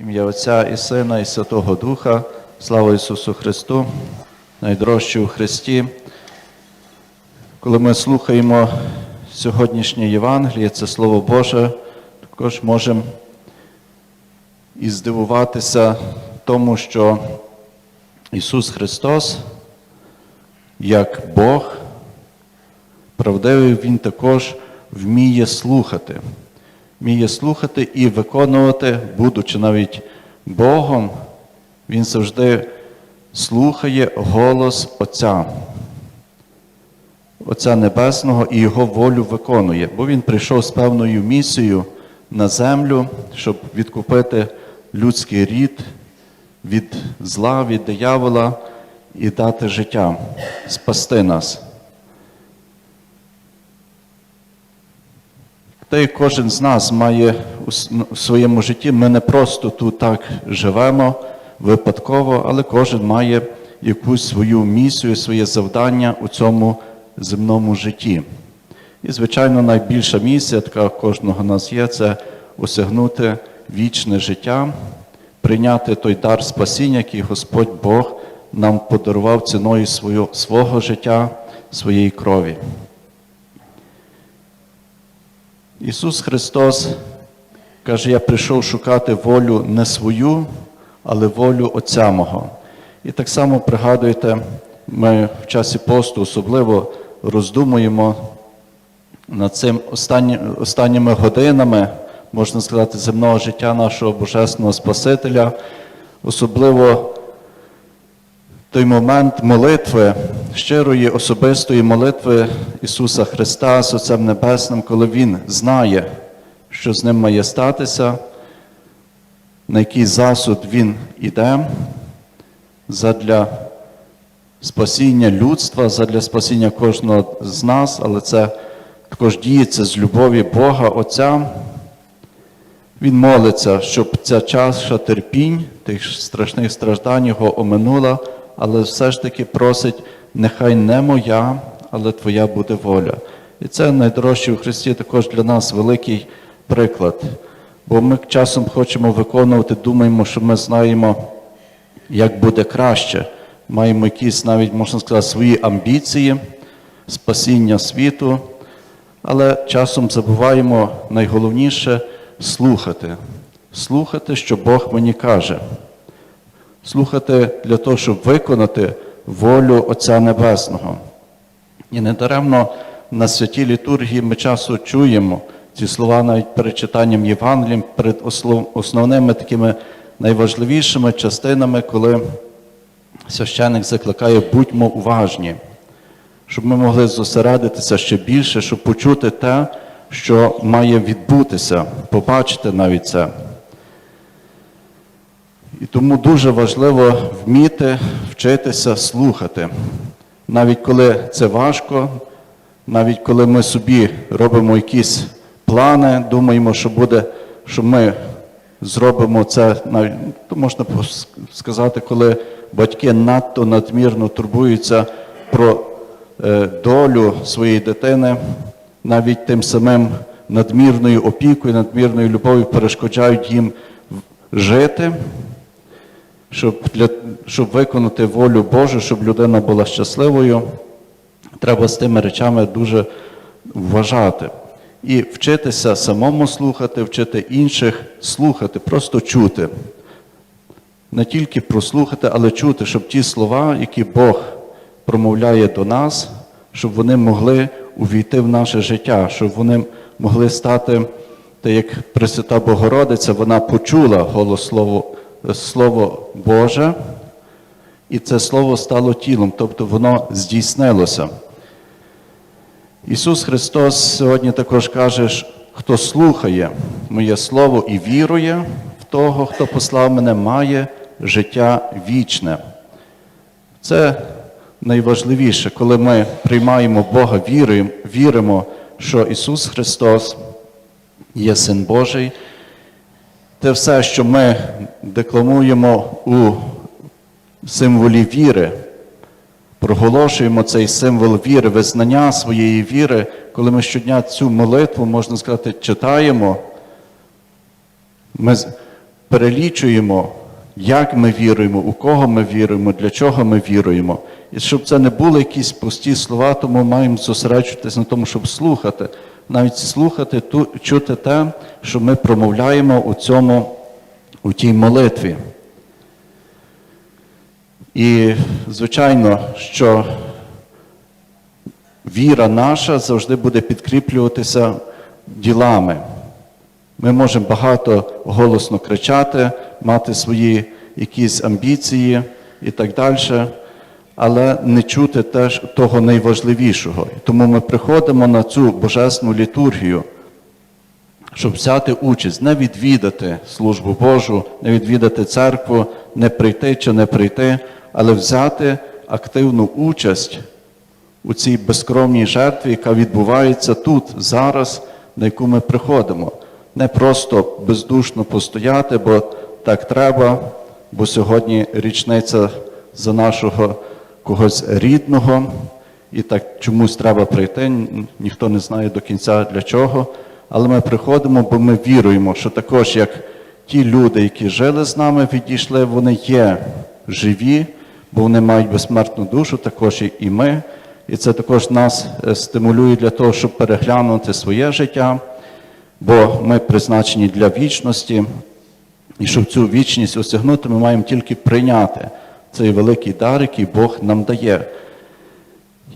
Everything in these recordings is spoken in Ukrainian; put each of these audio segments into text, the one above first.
Ім'я Отця і Сина, і Святого Духа, слава Ісусу Христу, найдорожчі у Христі. Коли ми слухаємо сьогоднішнє Євангеліє, це Слово Боже, також можемо і здивуватися тому, що Ісус Христос, як Бог, правдивий, Він також вміє слухати. Вміє слухати і виконувати, будучи навіть Богом, Він завжди слухає голос Отця. Отця Небесного і Його волю виконує, бо Він прийшов з певною місією на землю, щоб відкупити людський рід від зла, від диявола і дати життя, спасти нас. Та й кожен з нас має у своєму житті, ми не просто тут так живемо випадково, але кожен має якусь свою місію, своє завдання у цьому земному житті. І, звичайно, найбільша місія, така кожного нас є, це осягнути вічне життя, прийняти той дар спасіння, який Господь Бог нам подарував ціною свого життя, своєї крові. Ісус Христос каже, я прийшов шукати волю не свою, але волю Отця Мого. І так само пригадуєте, ми в часі посту особливо роздумуємо над цим останні, останніми годинами, можна сказати, земного життя нашого Божественного Спасителя, особливо той момент молитви, щирої особистої молитви Ісуса Христа з Отцем Небесним, коли Він знає, що з ним має статися, на який засуд Він іде задля спасіння людства, задля спасіння кожного з нас, але це також діється з любові Бога Отця. Він молиться, щоб ця чаша терпінь, тих страшних страждань його оминула, але все ж таки просить, нехай не моя, але Твоя буде воля. І це найдорожче у Христі також для нас великий приклад. Бо ми часом хочемо виконувати, думаємо, що ми знаємо, як буде краще. Маємо якісь навіть, можна сказати, свої амбіції, спасіння світу, але часом забуваємо найголовніше слухати. Слухати, що Бог мені каже. Слухати для того, щоб виконати волю Отця Небесного. І недаремно на святій літургії ми часто чуємо ці слова навіть перед читанням Євангелієм, перед основними такими найважливішими частинами, коли священник закликає будьмо уважні, щоб ми могли зосередитися ще більше, щоб почути те, що має відбутися, побачити навіть це. І тому дуже важливо вміти вчитися слухати. Навіть коли це важко, навіть коли ми собі робимо якісь плани, думаємо, що буде, що ми зробимо це, навіть, то можна сказати, коли батьки надто надмірно турбуються про е, долю своєї дитини, навіть тим самим надмірною опікою, надмірною любов'ю перешкоджають їм жити, щоб, для, щоб виконати волю Божу, щоб людина була щасливою. Треба з тими речами дуже вважати. І вчитися самому слухати, вчити інших слухати, просто чути. Не тільки прослухати, але чути, щоб ті слова, які Бог промовляє до нас, щоб вони могли увійти в наше життя, щоб вони могли стати, так як Пресвята Богородиця, вона почула голос Слово, Слово Боже, і це Слово стало тілом, тобто воно здійснилося. Ісус Христос сьогодні також каже, хто слухає моє Слово і вірує в того, хто послав мене, має життя вічне. Це найважливіше, коли ми приймаємо Бога, віримо, віримо, що Ісус Христос є Син Божий. Те все, що ми декламуємо у символі віри, проголошуємо цей символ віри, визнання своєї віри, коли ми щодня цю молитву, можна сказати, читаємо, ми перелічуємо, як ми віруємо, у кого ми віруємо, для чого ми віруємо. І щоб це не були якісь пусті слова, тому маємо зосереджуватися на тому, щоб слухати, навіть слухати, ту, чути те, що ми промовляємо у цьому, у тій молитві. І, звичайно, що віра наша завжди буде підкріплюватися ділами. Ми можемо багато голосно кричати, мати свої якісь амбіції і так далі, але не чути теж того найважливішого. Тому ми приходимо на цю божественну літургію, щоб взяти участь, не відвідати службу Божу, не відвідати церкву, не прийти чи не прийти, але взяти активну участь у цій безкровній жертві, яка відбувається тут, зараз, на яку ми приходимо. Не просто бездушно постояти, бо так треба, бо сьогодні річниця за нашого когось рідного, і так чомусь треба прийти, ніхто не знає до кінця для чого. Але ми приходимо, бо ми віруємо, що також як ті люди, які жили з нами, відійшли, вони є живі, бо вони мають безсмертну душу, також і- ми. І це також нас е, стимулює для того, щоб переглянути своє життя, бо ми призначені для вічності. І щоб цю вічність осягнути, ми маємо тільки прийняти цей великий дар, який Бог нам дає.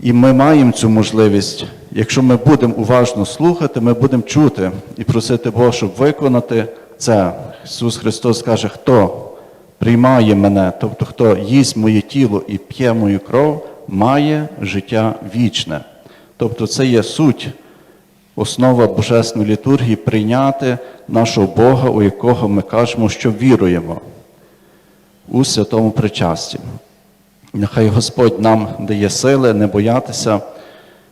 І ми маємо цю можливість, якщо ми будемо уважно слухати, ми будемо чути і просити Бога, щоб виконати це. Ісус Христос каже, хто приймає мене, тобто хто їсть моє тіло і п'є мою кров, має життя вічне. Тобто це є суть, основа Божественної літургії прийняти нашого Бога, у якого ми кажемо, що віруємо у святому причасті. Нехай Господь нам дає сили не боятися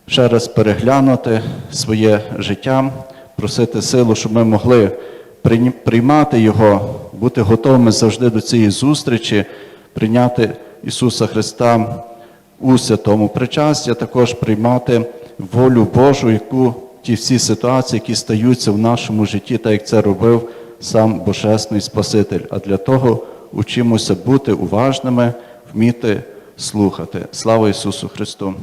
ще раз переглянути своє життя, просити силу, щоб ми могли приймати Його, бути готовими завжди до цієї зустрічі, прийняти Ісуса Христа у святому причасті, а також приймати волю Божу, яку ті всі ситуації, які стаються в нашому житті, так як це робив сам Божественний Спаситель. А для того учимося бути уважними, вміти слухати. Слава Ісусу Христу!